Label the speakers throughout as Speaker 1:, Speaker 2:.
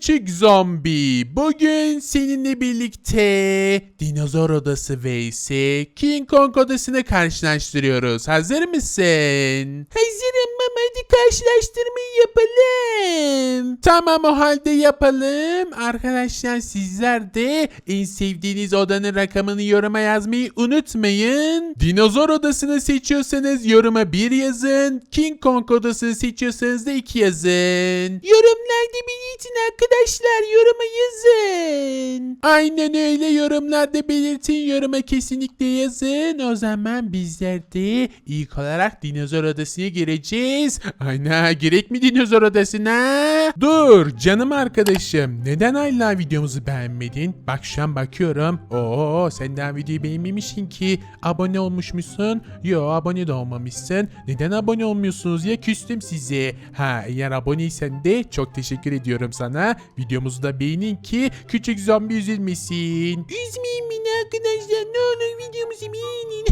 Speaker 1: küçük zombi. Bugün seninle birlikte Dinozor Odası vs King Kong Odası'nı karşılaştırıyoruz. Hazır mısın? Hazırım ama hadi karşılaştırmayı yapalım. Tamam o halde yapalım. Arkadaşlar sizler de en sevdiğiniz odanın rakamını yoruma yazmayı unutmayın. Dinozor Odası'nı seçiyorsanız yoruma 1 yazın. King Kong Odası'nı seçiyorsanız da 2 yazın. Yorumlarda belirtin arkadaşlar yoruma yazın. Aynen öyle yorumlarda belirtin yoruma kesinlikle yazın. O zaman bizler de ilk olarak dinozor odasına gireceğiz. Aynen gerek mi dinozor odasına? Dur canım arkadaşım neden hala videomuzu beğenmedin? Bak şu an bakıyorum. Oo sen daha videoyu beğenmemişsin ki. Abone olmuşmuşsun. Yo abone de olmamışsın. Neden abone olmuyorsunuz ya küstüm size. Ha eğer aboneysen de çok teşekkür ediyorum sana. Videomuzu da beğenin ki küçük zombi üzülmesin. Üzmeyin beni arkadaşlar ne olur videomuzu beğenin.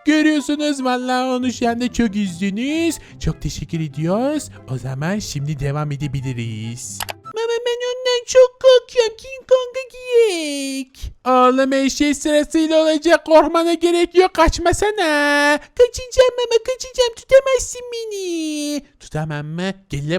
Speaker 1: Görüyorsunuz vallahi onu şu anda çok üzdünüz. Çok teşekkür ediyoruz. O zaman şimdi devam edebiliriz. Mama ben ondan çok korkuyorum. King Kong'a giyek. Oğlum eşeği sırasıyla olacak. Korkmana gerek yok. Kaçmasana. Kaçacağım mama kaçacağım. Tutamazsın beni. Tutamam mı?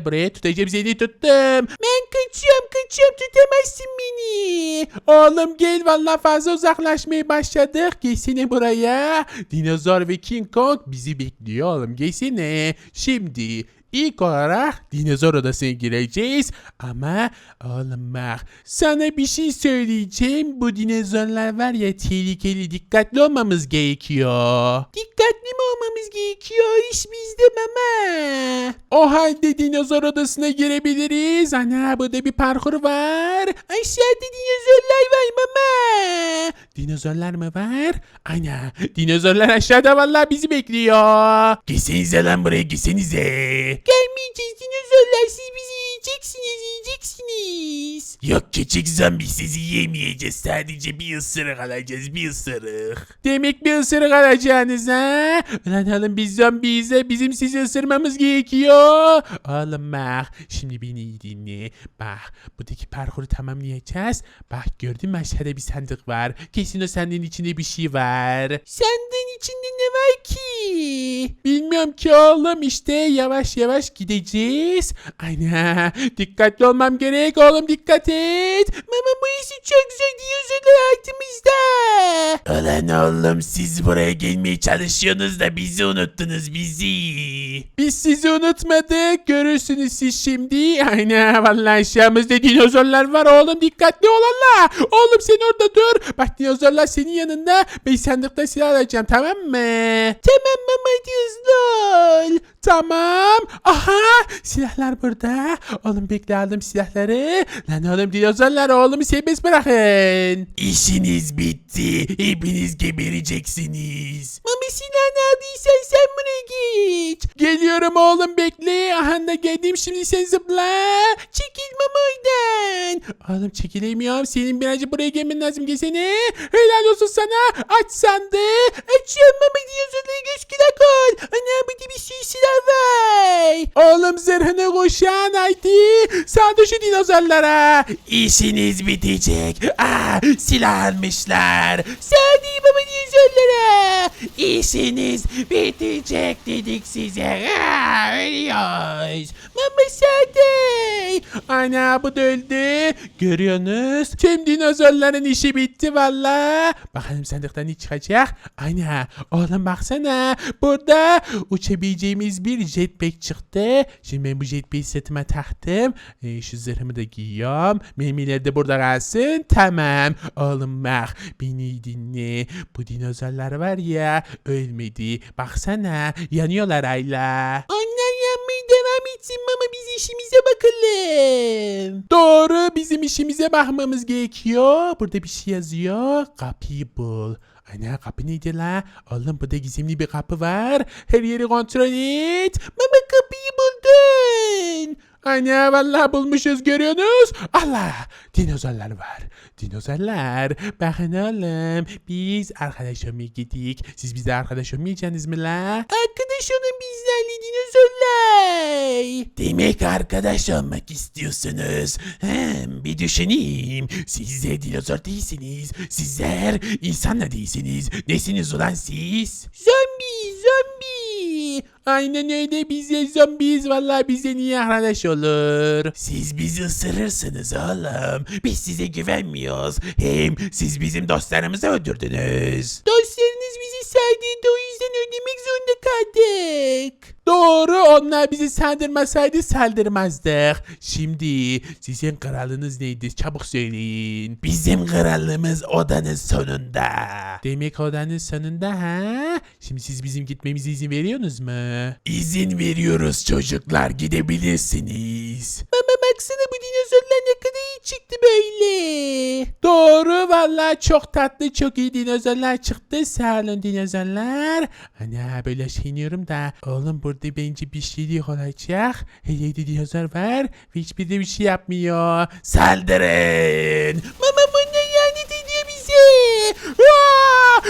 Speaker 1: Buraya tutacağım seni tuttum. Ben kaçıyorum kaçıyorum tutamazsın beni. Oğlum gel valla fazla uzaklaşmaya başladık. Gelsene buraya. Dinozor ve King Kong bizi bekliyor oğlum. Gelsene. Şimdi İlk olarak dinozor odasına gireceğiz ama oğlum bak sana bir şey söyleyeceğim bu dinozorlar var ya tehlikeli dikkatli olmamız gerekiyor. Dikkatli mi olmamız gerekiyor iş bizde mama. O halde dinozor odasına girebiliriz. Ana burada bir parkur var. Aşağıda dinozorlar var mama. Dinozorlar mı var? Ana dinozorlar aşağıda vallahi bizi bekliyor. Gelsenize lan buraya gelsenize. Gelmeyeceğiz dinozorlar siz bizi yiyeceksiniz yiyeceksiniz. Yok küçük zombi sizi yemeyeceğiz sadece bir ısırık alacağız bir ısırık. Demek bir ısırık alacaksınız ha? Lan oğlum biz zombiyiz de bizim sizi ısırmamız gerekiyor. Oğlum bak şimdi beni iyi dinle. Bak buradaki parkuru tamamlayacağız. Bak gördün mü aşağıda bir sandık var. Kesin o sandığın içinde bir şey var. Sandığın içinde ne var ki? Bilmiyorum ki oğlum işte yavaş yavaş gideceğiz. Aynen dikkatli olmam gerek oğlum dikkat et. Mama bu işi çok zor diyorsunuz altımızda. Ulan oğlum siz buraya gelmeye çalışıyorsunuz da bizi unuttunuz bizi. Biz sizi unutmadık görürsünüz siz şimdi. Aynen vallahi aşağımızda dinozorlar var oğlum dikkatli ol Allah. Oğlum sen orada dur. Bak dinozorlar senin yanında. Ben sandıkta silah alacağım tamam mı? Tamam mama ol. Tamam. Aha silahlar burada. Oğlum bekle aldım silahları. Lan oğlum dinozorlar oğlumu serbest bırakın. İşiniz bitti. Hepiniz gebereceksiniz. Mami silah neredeysen sen buraya git. Geliyorum oğlum bekle. Aha da geldim şimdi sen zıpla. Çekil mama oradan. Oğlum çekilemiyorum. Senin birazcık buraya gelmen lazım. Gelsene. Helal olsun sana. Aç sandığı. Açıyorum mama dinozorları göz kulak ol. Ana burada bir sürü silah var. Oğlum zırhını koşan haydi. Sağda şu dinozorlara. İşiniz bitecek. Aa, silah almışlar. Sağ değil baba dinozorlara. İşiniz bitecek dedik size. Ölüyoruz. Sağda. Ana bu da öldü. Görüyorsunuz. Tüm dinozorların işi bitti valla. Bakalım sandıktan ne çıkacak. Ana oğlum baksana. Burada uçabileceğimiz bir jetpack çıktı. Şimdi ben bu jetpack'i sırtıma taktım. E, şu zırhımı da giyiyorum. Mermiler de burada kalsın. Tamam. Oğlum bak beni dinle. Bu dinozorlar var ya ölmedi. Baksana yanıyorlar hala. Onlar bakalım. Doğru bizim işimize bakmamız gerekiyor. Burada bir şey yazıyor. Kapıyı bul. Ana kapı neydi la? Oğlum burada gizemli bir kapı var. Her yeri kontrol et. Mama kapıyı buldun. Ana vallahi bulmuşuz görüyorsunuz. Allah dinozorlar var. Dinozorlar. Bakın oğlum biz arkadaş olmaya gittik. Siz bize arkadaş olmayacaksınız mı la? Arkadaş olun bizlerle dinozorlar. Demek arkadaş olmak istiyorsunuz. Hem bir düşüneyim. Siz de dinozor değilsiniz. Sizler insan da değilsiniz. Nesiniz ulan siz? Zombi, zombi. Aynen öyle biz de zombiyiz vallahi bize niye arkadaş olur? Siz bizi ısırırsınız oğlum. Biz size güvenmiyoruz. Hem siz bizim dostlarımızı öldürdünüz. Dostlarınız bizi sardıydı o yüzden ödemek zorunda kaldık. Doğru onlar bizi saldırmasaydı saldırmazdık. Şimdi sizin kralınız neydi çabuk söyleyin. Bizim krallığımız odanın sonunda. Demek odanın sonunda ha? Şimdi siz bizim gitmemize izin veriyorsunuz mu? İzin veriyoruz çocuklar gidebilirsiniz. Mama baksana bu dinozorlar ne kadar çıktı böyle. Doğru vallahi çok tatlı çok iyi dinozorlar çıktı. Sağ olun dinozorlar. Ana böyle şeyiniyorum da oğlum burada bence bir şeylik olacak. Her yerde dinozor var ve hiçbiri de bir şey yapmıyor. Saldırın. Mama bu ne yani ediyor bize?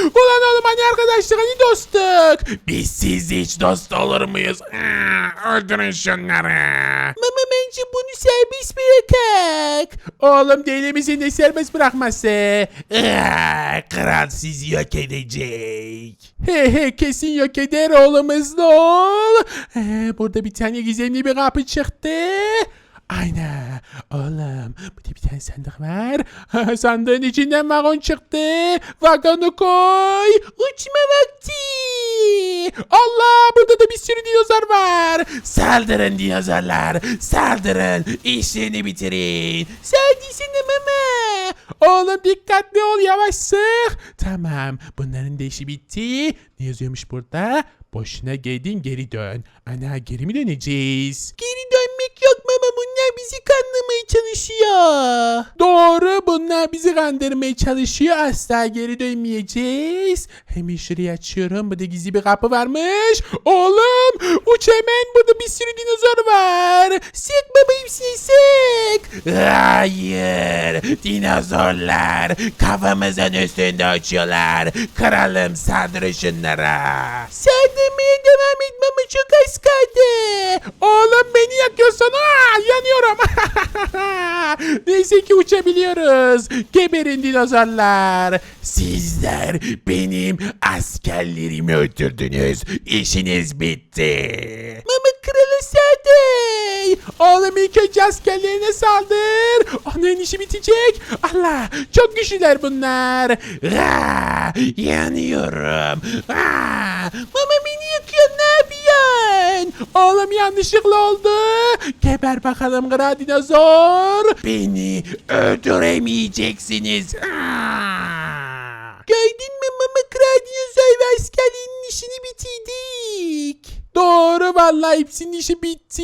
Speaker 1: Ulan oğlum hani arkadaşlık hani dostluk. Biz siz hiç dost olur muyuz? Öldürün şunları. Mama bence bunu serbest bırakak. Oğlum deli misin de serbest bırakması? Aa, kral sizi yok edecek. He he kesin yok eder oğlum hızlı ol. Ee, burada bir tane gizemli bir kapı çıktı. Aynen. Oğlum burada bir tane sandık var. Sandığın içinden vagon çıktı. Vagonu koy. Uçma vakti. Allah burada da bir sürü dinozor var. Saldırın dinozorlar. Saldırın. İşini bitirin. Sadisini mama. Oğlum dikkatli ol yavaş sık. Tamam bunların da işi bitti. Ne yazıyormuş burada? Boşuna geldin geri dön. Ana geri mi döneceğiz? Geri dönmek yok mama bunlar bizi kandırmaya çalışıyor. Doğru bunlar bizi kandırmaya çalışıyor. Asla geri dönmeyeceğiz. Hemen şurayı açıyorum. Burada gizli bir kapı varmış. Oğlum uç hemen burada bir sürü dinozor var. Sık hepsini sık. Hayır dinozorlar kafamızın üstünde uçuyorlar. Kralım saldır şunlara. Saldırmaya devam et mama çok az kaldı. Oğlum beni yakıyorsun. Aa, yanıyorum. Neyse ki uçabiliyoruz. Geberin dinozorlar. Sizler benim askerlerimi öldürdünüz. İşiniz bitti. Mama kralı saldır. Oğlum ilk önce askerlerine saldır. Onun işi bitecek. Allah çok güçlüler bunlar. Aa, yanıyorum. Aa, mama beni yakıyor ne yapıyorsun? Oğlum yanlışlıkla oldu. Geber bakalım kral dinozor. Beni öldüremeyeceksiniz. Gördün mü mama kral dinozor ve askerliğinin işini bitirdik. Doğru vallahi hepsinin işi bitti.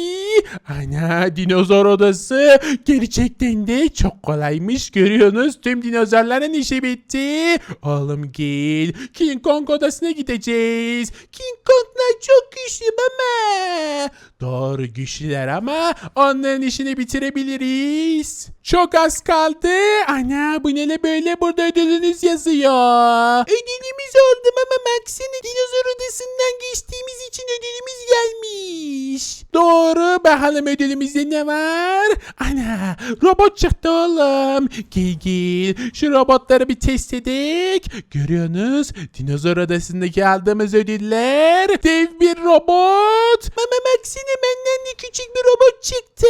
Speaker 1: Ana dinozor odası gerçekten de çok kolaymış görüyorsunuz. Tüm dinozorların işi bitti. Oğlum gel King Kong odasına gideceğiz. King Kong'lar çok güçlü baba. Doğru güçlüler ama onların işini bitirebiliriz. Çok az kaldı. Ana bu ne böyle burada ödülünüz yazıyor. Ödülümüz oldu ama baksana dinozor odasından geçtiğimiz için ödülümüz gelmiş. Doğru bakalım ödülümüzde ne var? Ana robot çıktı oğlum. Gel gel şu robotları bir test edik. Görüyorsunuz dinozor odasındaki aldığımız ödüller. Dev bir robot. Mama baksana benden de küçük bir robot çıktı.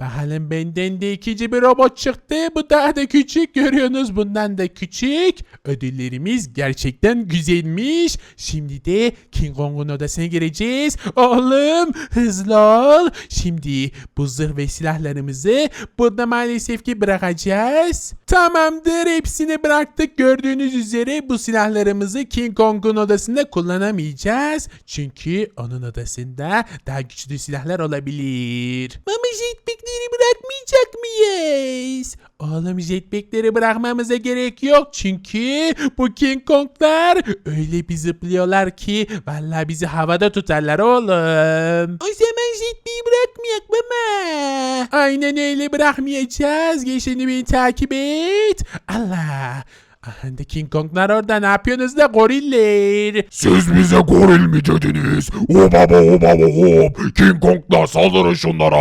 Speaker 1: Bakalım benden de ikinci bir robot çıktı. Bu daha da küçük. Görüyorsunuz bundan da küçük. Ödüllerimiz gerçekten güzelmiş. Şimdi de King Kong'un odasına gireceğiz. Oğlum hızlı ol. Şimdi bu zırh ve silahlarımızı burada maalesef ki bırakacağız. Tamamdır hepsini bıraktık. Gördüğünüz üzere bu silahlarımızı King Kong'un odasında kullanamayacağız. Çünkü onun odasında daha güçlü silahlar olabilir. Mama Jetpack jetpackleri bırakmayacak mıyız? Oğlum jetpackleri bırakmamıza gerek yok çünkü bu King Kong'lar öyle bir zıplıyorlar ki vallahi bizi havada tutarlar oğlum. O zaman jetpack'i bırakmayak baba. Aynen öyle bırakmayacağız. Şimdi beni takip et. Allah. Da King Kong'lar orada ne yapıyorsunuz da goriller?
Speaker 2: Siz bize goril mi dediniz? Obaba obaba hop. King Kong'la saldırın şunlara.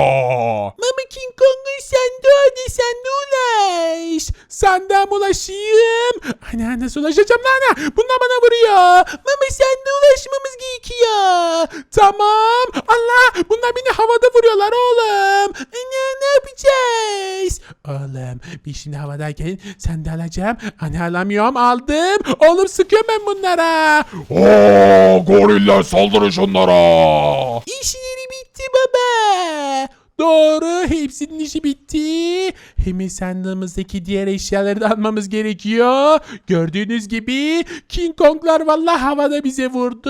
Speaker 1: Mama King Kong'u sen de hadi sen de ulaş. Senden ulaşayım. Ana nasıl ulaşacağım lan? ana? Bunlar bana vuruyor. Mama sen de ulaşmamız gerekiyor. Tamam. Allah bunlar beni havada vuruyorlar oğlum. Ana ne yapacağız? Oğlum bir şimdi havadayken sen de alacağım. Ana alamıyorum aldım. Oğlum sıkıyorum ben bunlara.
Speaker 2: Oo, goriller saldırın şunlara.
Speaker 1: İşleri bitti baba. Doğru hepsinin işi bitti. Hemen sandığımızdaki diğer eşyaları da almamız gerekiyor. Gördüğünüz gibi King Kong'lar vallahi havada bize vurdu.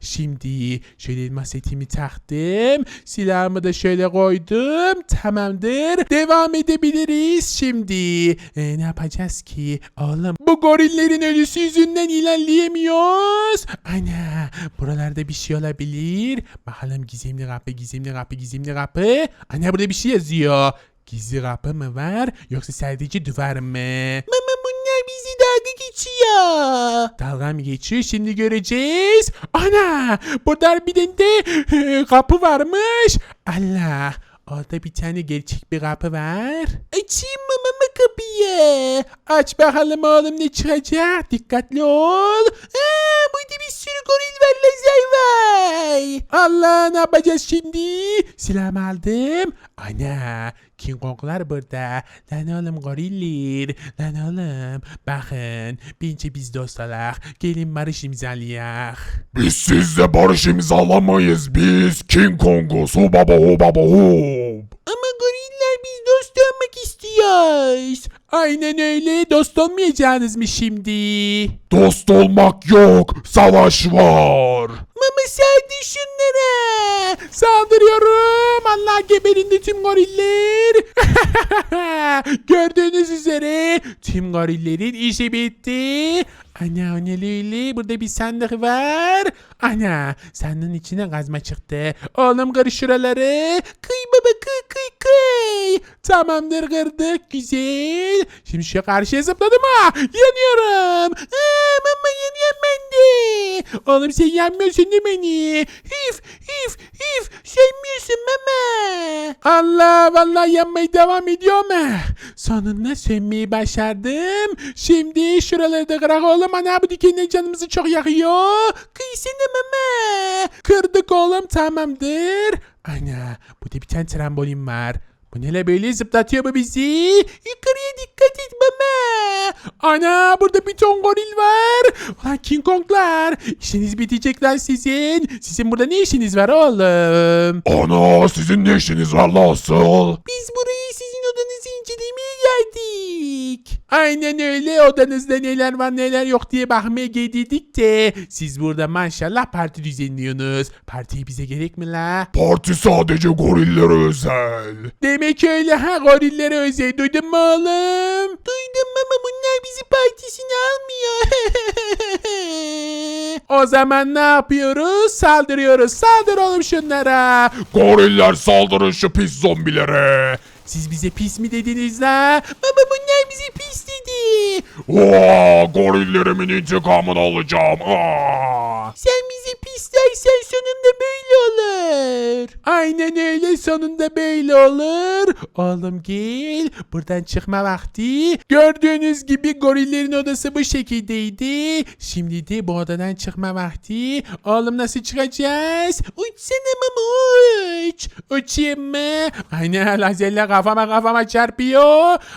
Speaker 1: Şimdi şöyle elma setimi taktım. Silahımı da şöyle koydum. Tamamdır. Devam edebiliriz şimdi. E, ne yapacağız ki? Oğlum bu gorillerin ölüsü yüzünden ilerleyemiyoruz. Ana buralarda bir şey olabilir. Bakalım gizemli kapı gizemli kapı gizemli kapı. Ana burada bir şey yazıyor. Gizli kapı mı var yoksa sadece duvar mı? Mama bunlar bizi dalga geçiyor. Dalga mı geçiyor şimdi göreceğiz. Ana burada tane de kapı varmış. Allah orada bir tane gerçek bir kapı var. Açayım mı mama kapıyı? Aç bakalım oğlum ne çıkacak. Dikkatli ol. Aa, burada bir sürü goril var lazer var. Allah ne yapacağız şimdi? Silahımı aldım. Ana King Kong'lar burada. Lan oğlum goriller. Lan oğlum. Bakın. Bence biz dost olarak. Gelin barış imzalayak.
Speaker 2: Biz sizle barış imzalamayız biz. King Kong'uz obaba obaba hop.
Speaker 1: Ama goriller biz dost olmak istiyoruz. Aynen öyle. Dost olmayacağınız mı şimdi?
Speaker 2: Dost olmak yok. Savaş var.
Speaker 1: Mama şunlara. Saldırıyorum. Allah geberindi tüm goriller. Gördüğünüz üzere tüm gorillerin işi bitti. Ana o ne öyle? Burada bir sandık var. Ana sandığın içine kazma çıktı. Oğlum kır şuraları. Kıy baba kıy kıy kıy. Tamamdır kırdık. Güzel. Şimdi şu karşıya zıpladım ha. Yanıyorum. Aa, mama yanıyorum ben de. Oğlum sen yanmıyorsun değil mi beni? Hif hif hif. Sevmiyorsun mama. Allah vallahi yanmaya devam ediyorum. ha. Sonunda sönmeyi başardım. Şimdi şuraları da kırak oğlum. Ana bu dikenler canımızı çok yakıyor. Kıysana mama. Kırdık oğlum tamamdır. Ana burada bir tane trambolin var. Bu ne la böyle zıplatıyor bu bizi? Yukarıya dikkat et mama. Ana burada bir ton goril var. Ulan King Kong'lar. İşiniz bitecek lan sizin. Sizin burada ne işiniz var oğlum?
Speaker 2: Ana sizin ne işiniz var la asıl?
Speaker 1: Biz burayı sizin odanızı incelemeye geldik. Aynen öyle odanızda neler var neler yok diye bakmaya geldik de siz burada maşallah parti düzenliyorsunuz. Partiye bize gerek mi la?
Speaker 2: Parti sadece gorillere özel.
Speaker 1: Demek öyle ha gorillere özel duydun mu oğlum? Duydum ama bunlar bizi partisine almıyor. o zaman ne yapıyoruz? Saldırıyoruz. Saldır oğlum şunlara.
Speaker 2: Goriller saldırın şu pis zombilere.
Speaker 1: Siz bize pis mi dediniz la? Baba bunlar bize pis dedi.
Speaker 2: Oo, gorillerimin intikamını alacağım. Aa.
Speaker 1: Sen bize pis dersen sonunda böyle olur. Aynen öyle sonunda böyle olur. Oğlum gel. Buradan çıkma vakti. Gördüğünüz gibi gorillerin odası bu şekildeydi. Şimdi de bu odadan çıkma vakti. Oğlum nasıl çıkacağız? Uçsana mama uç. Uçayım mı? Aynen lazerler kafama kafama çarpıyor.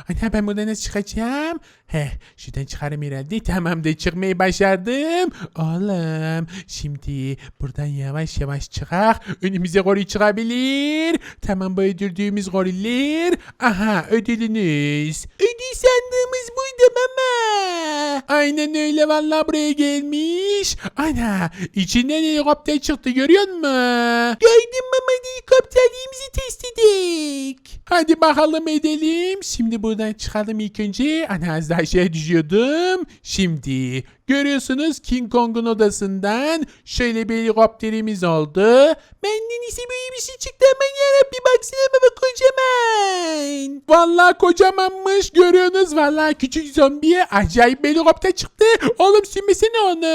Speaker 1: Ana ben buradan nasıl çıkacağım? Heh şuradan çıkarım herhalde. Tamam da çıkmayı başardım. Oğlum şimdi buradan yavaş yavaş çıkar. Önümüze goril çıkabilir. Tamam bu öldürdüğümüz goriller. Aha ödülünüz. Ödül sandığımız buydu mama. Aynen öyle valla buraya gelmiş. Ana içinden helikopter çıktı görüyor musun? Gördüm mama helikopterliğimizi test edik. Hadi bakalım edelim. Şimdi buradan çıkalım ilk önce. Ana az daha aşağı düşüyordum. Şimdi görüyorsunuz King Kong'un odasından şöyle bir helikopterimiz oldu. Benden ise böyle bir şey çıktı aman yarabbi baksana baba kocaman. Valla kocamanmış görüyorsunuz valla küçük zombiye acayip bir helikopter çıktı. Oğlum sürmesene onu.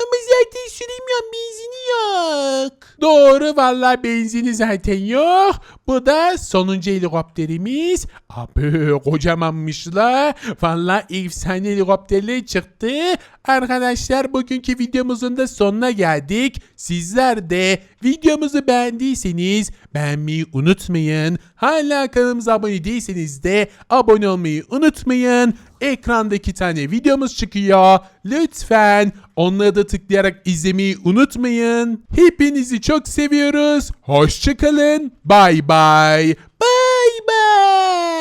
Speaker 1: Ama zaten süremiyorum benzini yok. Doğru valla benzini zaten yok. Bu da sonuncu helikopterimiz. Abi kocamanmış la. Valla efsane helikopterle çıktı. Arkadaşlar bugünkü videomuzun da sonuna geldik. Sizler de videomuzu beğendiyseniz beğenmeyi unutmayın. Hala kanalımıza abone değilseniz de abone olmayı unutmayın. Ekranda iki tane videomuz çıkıyor. Lütfen onları da tıklayarak izlemeyi unutmayın. Hepinizi çok seviyoruz. Hoşçakalın. Bay bay. Bay bay.